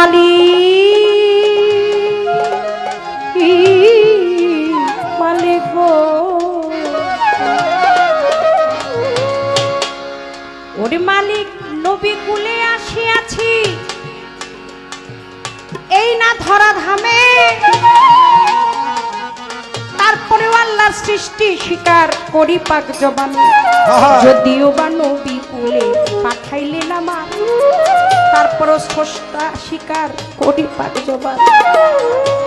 মালিক মালিক ওরে মালিক নবী কুলে আসিয়াছি। এই না ধরা ধামে তারপরেও আল্লাহর সৃষ্টি স্বীকার করি পাক জবানে। যদিও বা নবী কুলে পাঠাইলেন আমার। তারপরও স্রষ্টা স্বীকার করি পাক জবান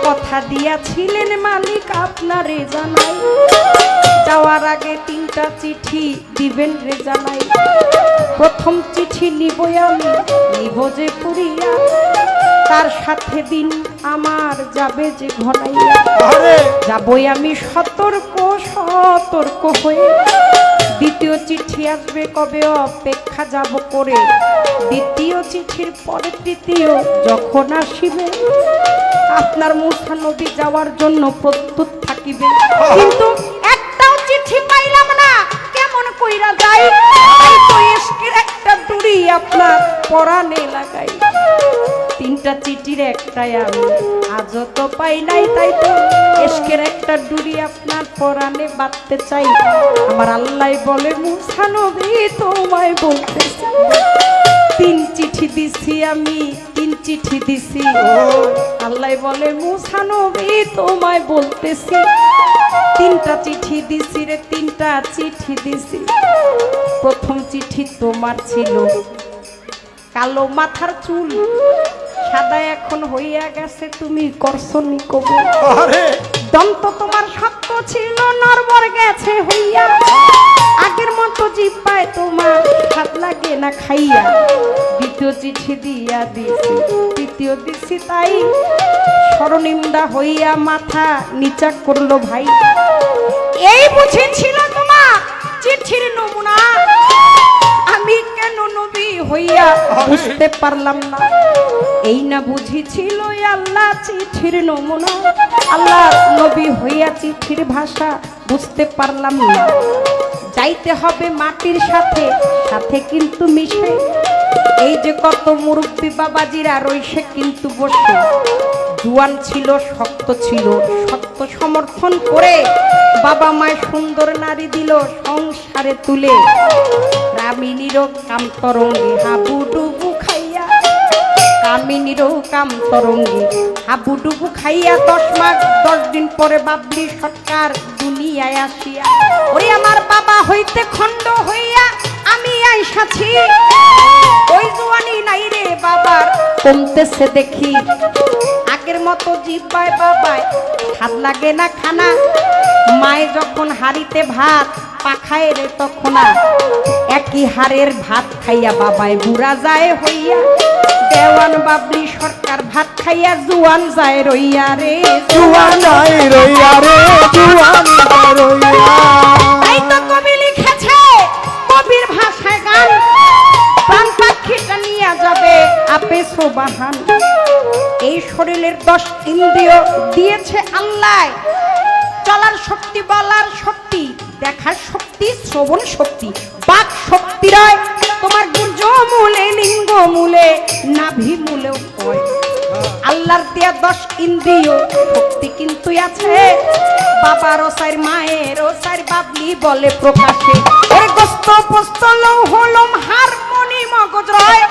কথা দিয়াছিলেন মালিক আপনারে জানাই। যাওয়ার আগে তিনটা চিঠি দিবেন রে জানাই। প্রথম চিঠি নিবই আমি নিব যে পুরিয়া। তার সাথে দিন আমার যাবে যে ঘনাইয়া। যাবই আমি সতর্ক সতর্ক হয়ে। দ্বিতীয় চিঠি আসবে কবে? অপেক্ষা যাব করে। দ্বিতীয় চিঠির পরে তৃতীয় যখন আসিবে, আপনার মুসা নবী যাওয়ার জন্য প্রস্তুত থাকিবে। কিন্তু একটাও চিঠি পাইলাম না। কেমন কইরা যাই? তো এসকের আপনার পরানে লাগাই। তিনটা চিঠির একটাই আমি আজও তো পাই নাই তাই তো। এসকের একটা ডুরি আপনার পরানে বাঁধতে চাই। আমার আল্লাহ বলে, মুসা দিয়ে তোমায় বলতেছে তিন চিঠি দিছি আমি তিন চিঠি দিছি। আল্লাহ বলে মুসা নবী তোমায় বলতেছি তিনটা চিঠি দিছি রে তিনটা চিঠি দিছি। প্রথম চিঠি তোমার ছিল কালো মাথার চুল। সাদা এখন হইয়া গেছে তুমি করছনি আরে! দন্ত তোমার শক্ত ছিল নরবর গেছে হইয়া। আগের মতো জিপায় তোমার হাত লাগে না খাইয়া। দ্বিতীয় চিঠি দিয়া দিছি। তৃতীয় দিছি তাই স্মরণিন্দা হইয়া মাথা নিচা করল ভাই। এই বুঝেছিল তোমার চিঠির নমুনা। আমি কেন নবী হইয়া বুঝতে পারলাম না। এই না বুঝেছিল আল্লাহ চিঠির নমুনা। আল্লাহ নবী হইয়া চিঠির ভাষা বুঝতে পারলাম না। যাইতে হবে মাটির সাথে সাথে কিন্তু মিশে। এই যে কত মুরব্বী বাবাজিরা রইছে কিন্তু বসে। জুয়ান ছিল, শক্ত ছিল, শক্ত সমর্থন করে বাবা মায় সুন্দর নারী দিল সংসারে তুলে। রামিনীরও কাম হাবুডুবু খাইয়া। কামিনীরও কাম হাবুডুবু খাইয়া দশ মাস, দশ দিন পরে বাবলি সরকার দুনিয়ায় আসিয়া, ওরে আমার বাবা হইতে খণ্ড হইয়া আমি আইসাছি কমতেছে দেখি। আগের মতো জিব্বায় বাবায় হাত লাগে না খানা। মায়ে যখন হাড়িতে ভাত পাখায় রে তখন একই হাড়ের ভাত খাইয়া বাবায় বুড়া যায় হইয়া। দেওয়ান বাবলি সরকার ভাত খাইয়া জুয়ান যায় রইয়া রে জুয়ান। রইয়া রে জুয়ান রইয়া। সোবাহান এই শরীরের দশ ইন্দ্রিয় দিয়েছে আল্লাহ। চলার শক্তি, বলার শক্তি, দেখার শক্তি, শ্রবণ শক্তি। বাক শক্তি রয় তোমার গুর্জ মূলে লিঙ্গ মূলে নাভি মূলেও হয় আল্লাহর দেয়া দশ ইন্দ্রিয়, শক্তি কিন্তু আছে। বাবার ও সাইর মায়ের ও সাইর বাবলি বলে প্রকাশে। ওরে গোস্ত পোস্ত লৌ হলম হারমোনি, মগজ রয়।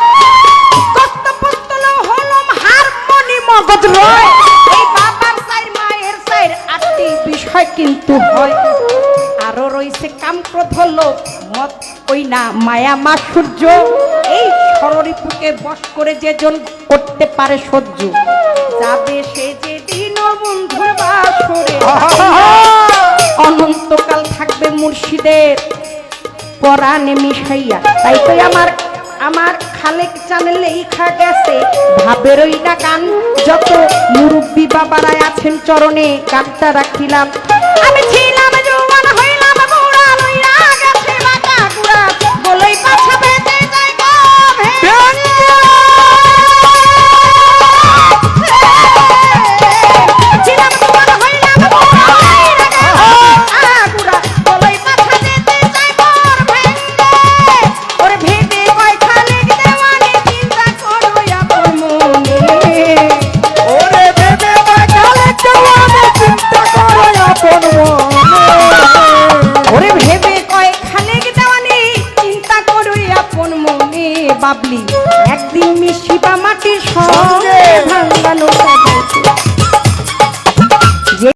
কাম ক্রোধ লোভ মত ওই না মায়া মা সূর্য। এই সররিপুকে বশ করে যে জন করতে পারে সহ্য। যাবে সে যে দিন বন্ধুর বাসরে। অনন্তকাল থাকবে মুর্শিদের পরাণে মিশাইয়া। তাই তো আমার আমার খালেক চ্যানেলে লেখা গেছে ভাবের ওই না গান যত মুরব্বী বাবারা আছেন চরণে গানটা রাখিলাম। আমি ছিলাম বাবলি। একদিন মিশিবা মাটির সঙ্গে